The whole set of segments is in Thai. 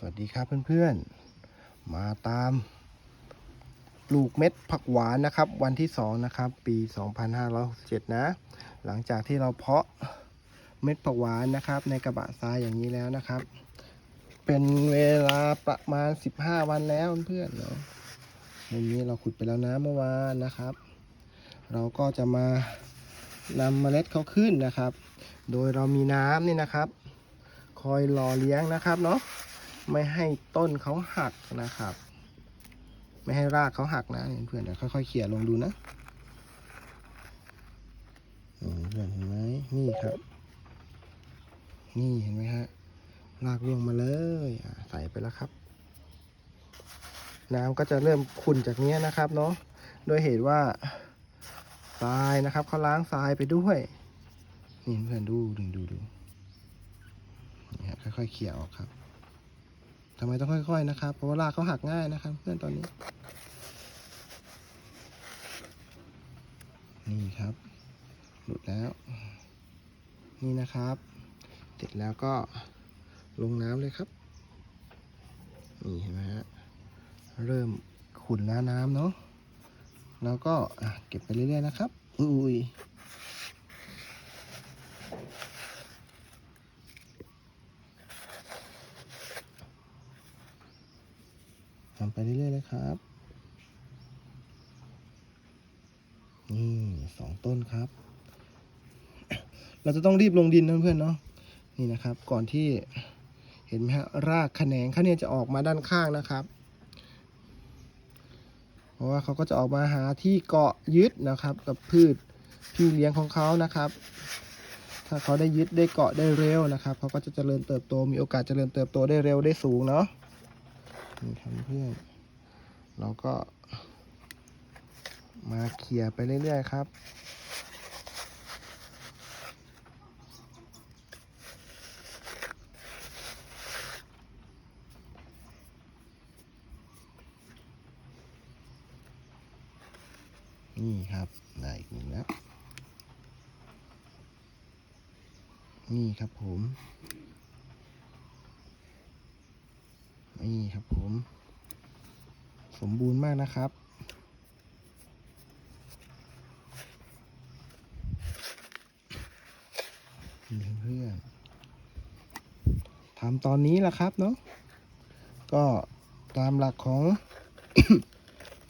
สวัสดีครับเพื่อนๆ มาตาม ปลูกเม็ดผักหวานนะครับ วันที่2นะครับ ปี 2567 นะ หลังจากที่เราเพาะเม็ดผักหวานนะครับ ในกระบะทรายอย่างนี้แล้วนะครับ เป็นเวลาประมาณ 15 วันแล้วเพื่อนๆเนาะมุมนี้เราขุดไปแล้วนะเมื่อวานนะครับ เราก็จะมานำเมล็ดเขาขึ้นนะครับ โดยเรามีน้ำนี่นะครับ คอยหล่อเลี้ยงนะครับเนาะ ไม่ให้ต้นเขาหักนะครับ ไม่ให้รากเขาหักนะเพื่อนๆเดี๋ยวค่อยๆเขี่ยลงดูนะนี่เพื่อนเห็นไหมนี่ครับ นี่เห็นไหมฮะรากร่วงมาเลยใส่ไปแล้วครับ น้ำก็จะเริ่มขุ่นจากเนี้ยนะครับเนาะโดยเหตุว่าทรายนะครับเขาล้างทรายไปด้วยนี่เพื่อนดูดูดูดูนี่ฮะค่อยๆเขี่ยออกครับ ทำไมต้องค่อย ๆ นะครับ เพราะว่ารากเขาหักง่ายนะครับ เพื่อนตอนนี้ นี่ครับ หลุดแล้ว นี่นะครับ เสร็จแล้วก็ลงน้ำเลยครับ นี่เห็นไหมฮะ เริ่มขุ่นแล้วน้ำเนาะ แล้วก็เก็บไปเรื่อยๆนะครับ อุ้ย ไปเรื่อยๆเลยครับ นี่สองต้นครับ เราจะต้องรีบลงดินนะเพื่อนๆเนาะนี่นะครับ ก่อนที่เห็นไหมฮะรากแขนงเขาเนี่ยจะออกมาด้านข้างนะครับ เพราะว่าเขาก็จะออกมาหาที่เกาะยึดนะครับ กับพืชพี่เลี้ยงของเขานะครับ ถ้าเขาได้ยึดได้เกาะได้เร็วนะครับเขาก็จะเจริญเติบโตมีโอกาสเจริญเติบโตได้เร็วได้สูงเนาะ นี่ครับเพื่อนเราก็ มาเขี่ยไปเรื่อยๆครับนี่ครับได้อีกหนึ่งแล้ว นี่ครับผม นี่ครับผม สมบูรณ์มากนะครับ นี่เพื่อนทำตอนนี้แหละครับเนาะก็ตามหลักของ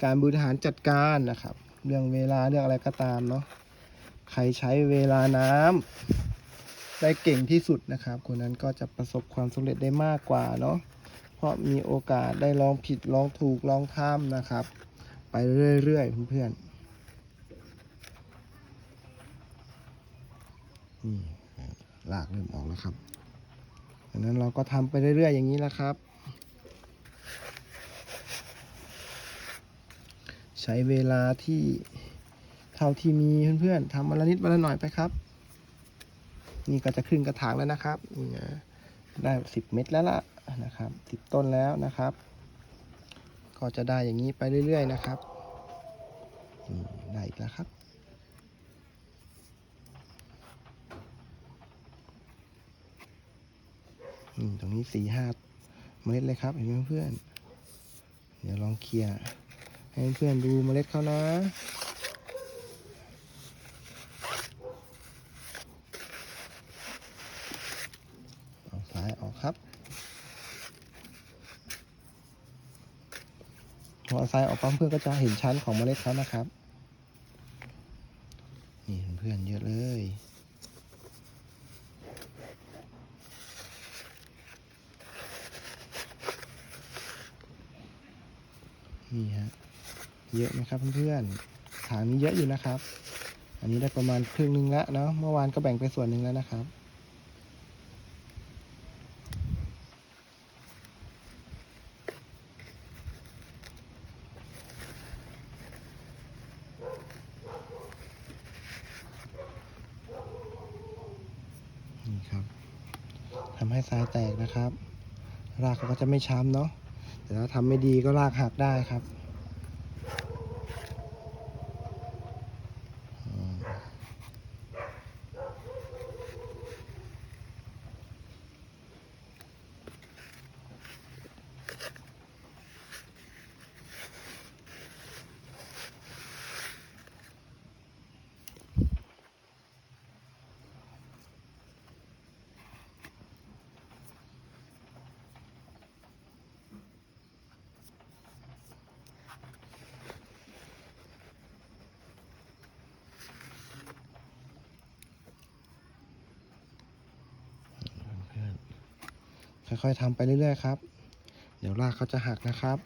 การบริหารจัดการนะครับ เรื่องเวลาเรื่องอะไรก็ตามเนาะใครใช้เวลาน้ำได้เก่งที่สุดนะครับ คนนั้นก็จะประสบความสำเร็จได้มากกว่าเนาะ เพราะมีโอกาสได้ลองผิดลองถูกลองทำนะครับ ไปเรื่อยๆเพื่อนๆนี่ลากเริ่มออกแล้วครับดังนั้นเราก็ทำไปเรื่อยๆอย่างนี้แหละครับ ใช้เวลาที่เท่าที่มีเพื่อนๆทำวันละนิดวันละหน่อยไปครับนี่ก็จะครึ่งกระถางแล้วนะครับนี่นะได้สิบเม็ดแล้วล่ะ นะครับสิบต้นแล้วนะครับ ก็จะได้อย่างนี้ไปเรื่อย ๆ นะครับได้อีกแล้วครับ ตรงนี้สี่ห้าเมล็ดเลยครับเห็นไหมเพื่อน เดี๋ยวลองเคลียร์ให้เพื่อนดูเมล็ดเขานะ เอาซ้ายออกครับ พอเอาซ้ายออกปั๊มเพื่อนก็จะเห็นชั้นของเมล็ดเขานะครับ นี่เพื่อนเยอะเลยนี่ฮะเยอะไหมครับเพื่อนๆถางนี้เยอะอยู่นะครับ อันนี้ได้ประมาณครึ่งหนึงแล้วเนาะเมื่อวานก็แบ่งไปส่วนหนึ่งแล้วนะครับ นี่ครับทำให้ทรายแตกนะครับ รากเขาก็จะไม่ช้ำเนาะแต่ถ้าทำไม่ดีก็รากหักได้ครับ ค่อยๆทำไปเรื่อยๆครับ เดี๋ยวรากเขาจะหักนะครับ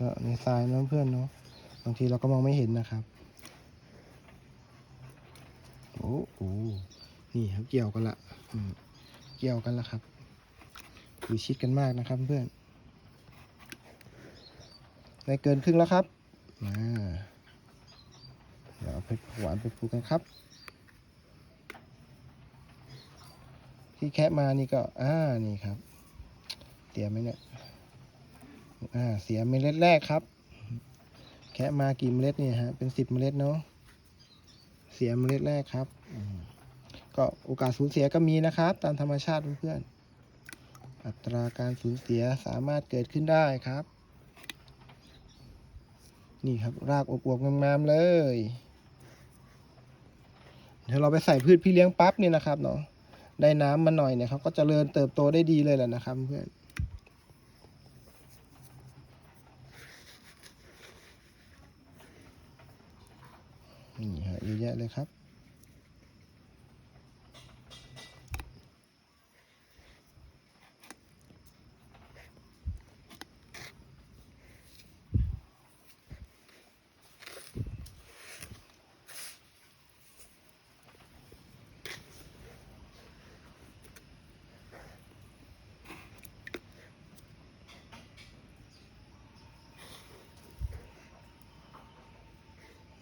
ก็ในทรายนะเพื่อนเนาะบางทีเราก็มองไม่เห็นนะครับ โอ้โหนี่ครับเกี่ยวกันละเกี่ยวกันละครับอยู่ชิดกันมากนะครับเพื่อนได้เกินครึ่งแล้วครับมาเดี๋ยวเอาเพชรหวานไปปลูกกันครับ ที่แคะมานี่ก็อ่านี่ครับเสียมไหมเนี่ย อ่าเสียเมล็ดแรกครับ แคะมากี่เมล็ดเนี่ยฮะเป็นสิบเมล็ดเนาะเสียเมล็ดแรกครับ ก็โอกาสสูญเสียก็มีนะครับ ตามธรรมชาติเพื่อนๆอัตราการสูญเสียสามารถเกิดขึ้นได้ครับ นี่ครับรากอวบๆงามๆเลยเดี๋ยวเราไปใส่พืชพี่เลี้ยงปั๊บเนี่ยนะครับเนาะได้น้ำมาหน่อยเนี่ยเขาก็จเจริญเติบโตได้ดีเลยแหละนะครับเพื่อนฮะ เยอะครับ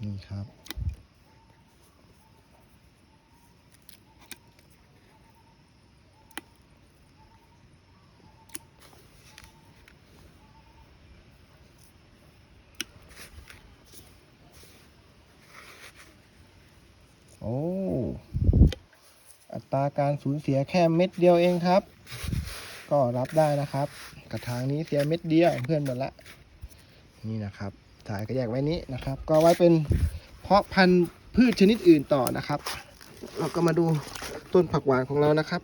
นี่ครับ โอ้อัตราการสูญเสียแค่เม็ดเดียวเองครับ ก็รับได้นะครับ กระถางนี้เสียเม็ดเดียวเพื่อนหมดละ นี่นะครับถ่ายก็แยกไว้นี้นะครับ ก็ไว้เป็นเพาะพันธุ์พืชชนิดอื่นต่อนะครับ เราก็มาดูต้นผักหวานของเรานะครับ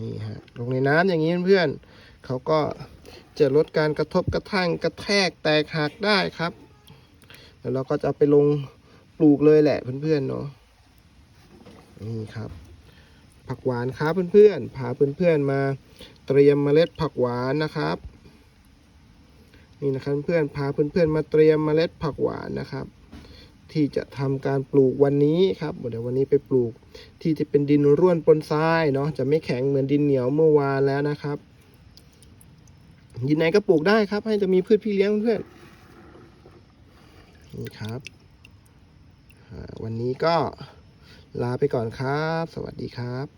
นี่ฮะลงในน้ำอย่างนี้เพื่อนเขาก็จะลดการกระทบกระทั่งกระแทกแตกหักได้ครับ แล้วเราก็จะไปลงปลูกเลยแหละเพื่อนๆเนาะนี่ครับ ผักหวานครับเพื่อนๆพาเพื่อนๆมาเตรียมเมล็ดผักหวานนะครับ นี่นะครับเพื่อนๆพาเพื่อนๆมาเตรียมเมล็ดผักหวานนะครับ ที่จะทำการปลูกวันนี้ครับเดี๋ยววันนี้ไปปลูก ที่จะเป็นดินร่วนปนทรายเนาะจะไม่แข็งเหมือนดินเหนียวเมื่อวานแล้วนะครับยินไหนก็ปลูกได้ครับ ให้จะมีพืชพี่เลี้ยงเพื่อน นี่ครับวันนี้ก็ลาไปก่อนครับ สวัสดีครับ